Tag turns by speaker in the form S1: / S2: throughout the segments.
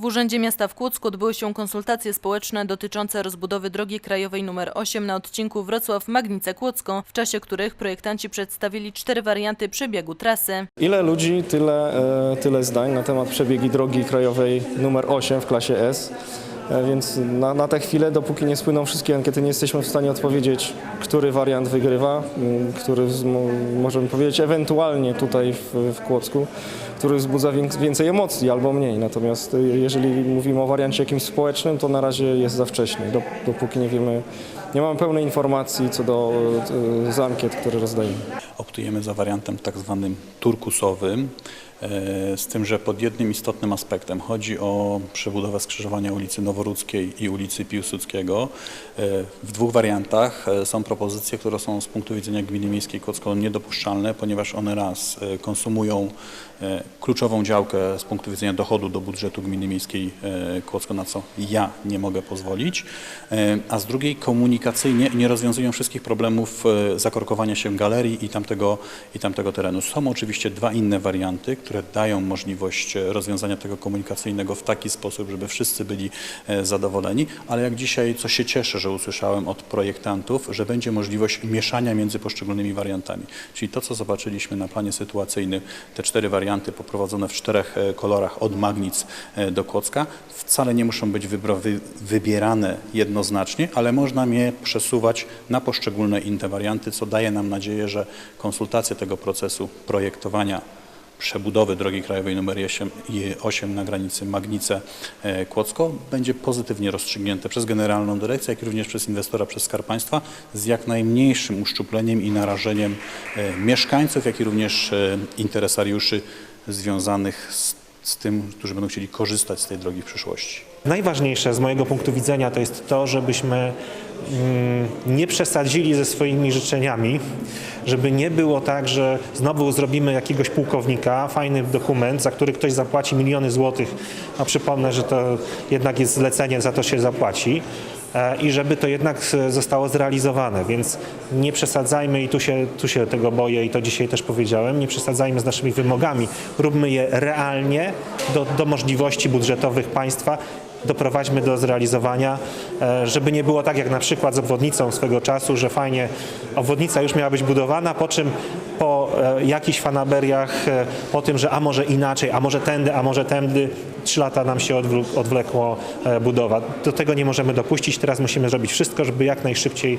S1: W Urzędzie Miasta w Kłodzku odbyły się konsultacje społeczne dotyczące rozbudowy drogi krajowej nr 8 na odcinku Wrocław-Magnice-Kłodzko, w czasie których projektanci przedstawili cztery warianty przebiegu trasy.
S2: Ile ludzi, tyle, e, tyle zdań na temat przebiegi drogi krajowej numer 8 w klasie S. E, Więc na, na tę chwilę, dopóki nie spłyną wszystkie ankiety, nie jesteśmy w stanie odpowiedzieć, który wariant wygrywa, m, który możemy powiedzieć ewentualnie tutaj w, w Kłodzku, który wzbudza wię- więcej emocji albo mniej. Natomiast e, jeżeli mówimy o wariancie jakimś społecznym, to na razie jest za wcześnie, dop- dopóki nie wiemy, nie mamy pełnej informacji co do e, z ankiet, które rozdajemy.
S3: Optujemy za wariantem tak zwanym turkusowym, z tym, że pod jednym istotnym aspektem chodzi o przebudowę skrzyżowania ulicy Noworudzkiej i ulicy Piłsudskiego. E, W dwóch wariantach e, są propozycje, które są z punktu widzenia Gminy Miejskiej Kłodzko niedopuszczalne, ponieważ one raz e, konsumują e, kluczową działkę z punktu widzenia dochodu do budżetu Gminy Miejskiej e, Kłodzko, na co ja nie mogę pozwolić, e, a z drugiej komunikacyjnie nie rozwiązują wszystkich problemów e, zakorkowania się galerii i tamtego, i tamtego terenu. Są oczywiście dwa inne warianty, które dają możliwość e, rozwiązania tego komunikacyjnego w taki sposób, żeby wszyscy byli e, zadowoleni, ale jak dzisiaj, co się cieszę, że usłyszałem od projektantów, że będzie możliwość mieszania między poszczególnymi wariantami. Czyli to, co zobaczyliśmy na planie sytuacyjnym, te cztery warianty poprowadzone w czterech e, kolorach od Magnic e, do Kłodzka, wcale nie muszą być wybierane jednoznacznie, ale można je przesuwać na poszczególne inne warianty, co daje nam nadzieję, że konsultacja tego procesu projektowania przebudowy drogi krajowej nr 8, i 8 na granicy Magnice-Kłodzko będzie pozytywnie rozstrzygnięte przez Generalną Dyrekcję, jak również przez inwestora, przez Skarb Państwa z jak najmniejszym uszczupleniem i narażeniem e, mieszkańców, jak i również e, interesariuszy związanych z, z tym, którzy będą chcieli korzystać z tej drogi w przyszłości.
S4: Najważniejsze z mojego punktu widzenia to jest to, żebyśmy mm, nie przesadzili ze swoimi życzeniami, żeby nie było tak, że znowu zrobimy jakiegoś pułkownika, fajny dokument, za który ktoś zapłaci miliony złotych, a przypomnę, że to jednak jest zlecenie, za to się zapłaci i żeby to jednak e, zostało zrealizowane, więc nie przesadzajmy i tu się, tu się tego boję i to dzisiaj też powiedziałem, nie przesadzajmy z naszymi wymogami, róbmy je realnie do, do możliwości budżetowych państwa. Doprowadźmy do zrealizowania, e, żeby nie było tak jak na przykład z obwodnicą swego czasu, że fajnie obwodnica już miała być budowana, po czym po e, jakichś fanaberiach, e, po tym, że a może inaczej, a może tędy, a może tędy, trzy lata nam się odwlekło e, budowa. Do tego nie możemy dopuścić. Teraz musimy zrobić wszystko, żeby jak najszybciej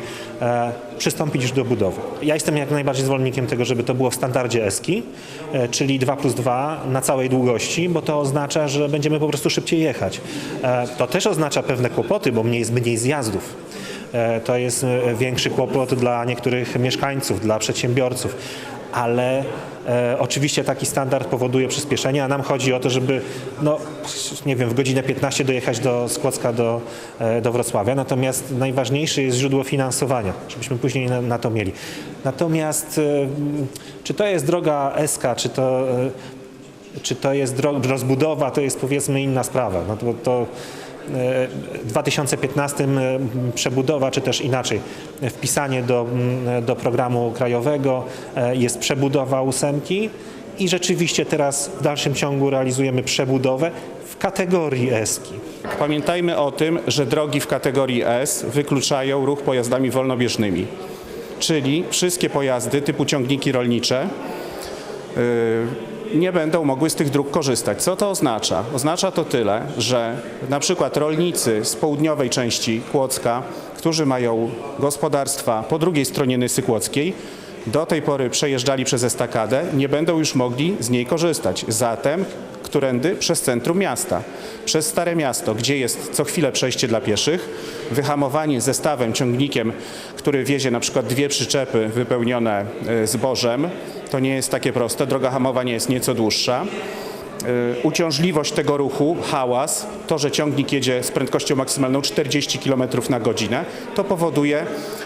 S4: przystąpić już do budowy. Ja jestem jak najbardziej zwolennikiem tego, żeby to było w standardzie ESKI, czyli 2 plus 2 na całej długości, bo to oznacza, że będziemy po prostu szybciej jechać. To też oznacza pewne kłopoty, bo mniej jest mniej zjazdów. E, To jest e, większy kłopot dla niektórych mieszkańców, dla przedsiębiorców, ale e, oczywiście taki standard powoduje przyspieszenie, a nam chodzi o to, żeby no, nie wiem, w godzinę 15 dojechać do Skłocka, do, e, do Wrocławia. Natomiast najważniejsze jest źródło finansowania, żebyśmy później na, na to mieli. Natomiast e, czy to jest droga SK, czy to e, czy to jest rozbudowa, to jest powiedzmy inna sprawa. No to, to 2015 e, przebudowa, czy też inaczej, wpisanie do, m, do programu krajowego e, jest przebudowa ósemki i rzeczywiście teraz w dalszym ciągu realizujemy przebudowę w kategorii ESKI.
S5: Pamiętajmy o tym, że drogi w kategorii S wykluczają ruch pojazdami wolnobieżnymi, czyli wszystkie pojazdy typu ciągniki rolnicze yy, nie będą mogły z tych dróg korzystać. Co to oznacza? Oznacza to tyle, że na przykład rolnicy z południowej części Kłodzka, którzy mają gospodarstwa po drugiej stronie Nysy Kłodzkiej, do tej pory przejeżdżali przez estakadę, nie będą już mogli z niej korzystać. Zatem którędy? Przez centrum miasta. Przez Stare Miasto, gdzie jest co chwilę przejście dla pieszych, wyhamowanie zestawem, ciągnikiem, który wiezie na przykład dwie przyczepy wypełnione e, zbożem, to nie jest takie proste. Droga hamowania jest nieco dłuższa. Y, uciążliwość tego ruchu, hałas, to, że ciągnik jedzie z prędkością maksymalną 40 km na godzinę, to powoduje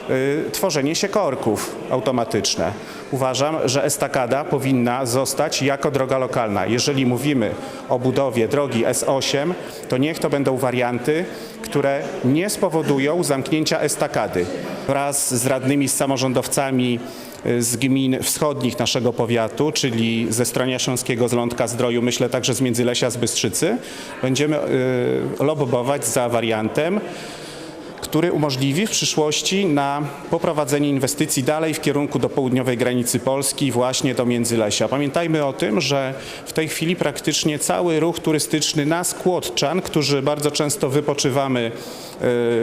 S5: y, tworzenie się korków automatyczne. Uważam, że estakada powinna zostać jako droga lokalna. Jeżeli mówimy o budowie drogi S8, to niech to będą warianty, które nie spowodują zamknięcia estakady. Wraz z radnymi, z samorządowcami z gmin wschodnich naszego powiatu, czyli ze Stronia Śląskiego, z Lądka Zdroju, myślę także z Międzylesia, z Bystrzycy. Będziemy y, lobbować za wariantem, który umożliwi w przyszłości na poprowadzenie inwestycji dalej w kierunku do południowej granicy Polski, właśnie do Międzylesia. Pamiętajmy o tym, że w tej chwili praktycznie cały ruch turystyczny nas, Kłodczan, którzy bardzo często wypoczywamy y,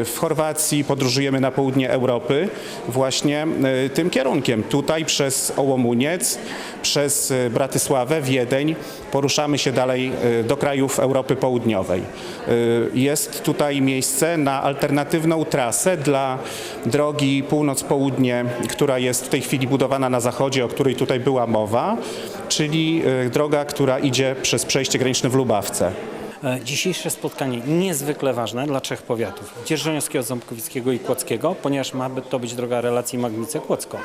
S5: w Chorwacji, podróżujemy na południe Europy, właśnie y, tym kierunkiem. Tutaj przez Ołomuniec, przez y, Bratysławę, Wiedeń, poruszamy się dalej do krajów Europy Południowej. Jest tutaj miejsce na alternatywną trasę dla drogi północ-południe, która jest w tej chwili budowana na zachodzie, o której tutaj była mowa, czyli y, droga, która idzie przez przejście graniczne w Lubawce.
S6: E, Dzisiejsze spotkanie niezwykle ważne dla trzech powiatów, Dzierżoniowskiego, Ząbkowickiego i Kłodzkiego, ponieważ ma to być droga relacji Magnice-Kłodzko.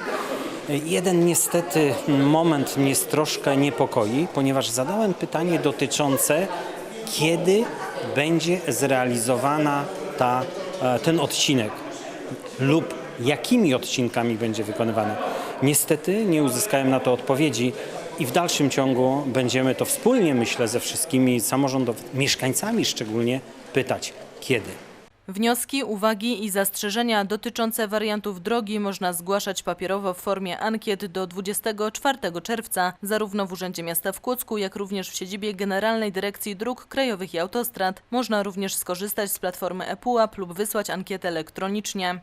S6: E, Jeden niestety moment mnie troszkę niepokoi, ponieważ zadałem pytanie dotyczące, kiedy będzie zrealizowana ta, e, ten odcinek lub jakimi odcinkami będzie wykonywane. Niestety nie uzyskałem na to odpowiedzi i w dalszym ciągu będziemy to wspólnie, myślę, ze wszystkimi samorządowcami, mieszkańcami szczególnie pytać, kiedy.
S1: Wnioski, uwagi i zastrzeżenia dotyczące wariantów drogi można zgłaszać papierowo w formie ankiet do 24 czerwca, zarówno w Urzędzie Miasta w Kłodzku, jak również w siedzibie Generalnej Dyrekcji Dróg Krajowych i Autostrad. Można również skorzystać z platformy ePUAP lub wysłać ankietę elektronicznie.